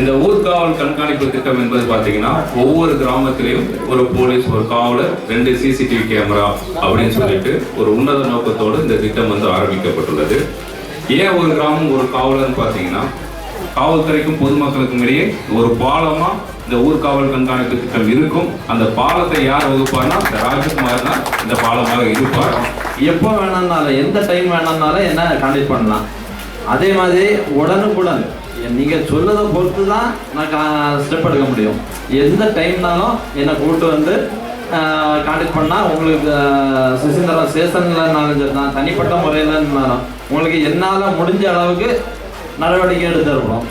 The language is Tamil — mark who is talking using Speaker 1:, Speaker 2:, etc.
Speaker 1: இந்த ஊர்காவல் கண்காணிப்பு திட்டம் என்பது பார்த்தீங்கன்னா ஒவ்வொரு கிராமத்திலையும் ஒரு போலீஸ் ஒரு காவலர் ரெண்டு சிசிடிவி கேமரா அப்படின்னு சொல்லிட்டு ஒரு உன்னத நோக்கத்தோடு இந்த திட்டம் வந்து ஆரம்பிக்கப்பட்டுள்ளது. ஏன் ஒரு கிராமம் ஒரு காவலர்னு பார்த்தீங்கன்னா காவல்துறைக்கும் பொதுமக்களுக்கும் இடையே ஒரு பாலமா இந்த ஊர்காவல் கண்காணிப்பு திட்டம் இருக்கும். அந்த பாலத்தை யார் வகுப்பார்னா இந்த ராஜகுமார் தான் இந்த பாலமாக இருப்பார்.
Speaker 2: எப்போ வேணாம்னாலும் எந்த டைம் வேணாம்னாலும் என்ன கான்டாக்ட் பண்ணலாம். அதே மாதிரி உடனுக்குடன் நீங்கள் சொல்லதை பொறுத்து தான் நான் ஸ்டெப் எடுக்க முடியும். எந்த டைம்னாலும் என்னை கூப்பிட்டு வந்து காண்டக்ட் பண்ணால் உங்களுக்கு சுசீந்திரம் ஸ்டேஷன்லனாலும் சரி தான் தனிப்பட்ட முறையில் உங்களுக்கு என்னால் முடிஞ்ச அளவுக்கு நடவடிக்கை எடுத்து தருவோம்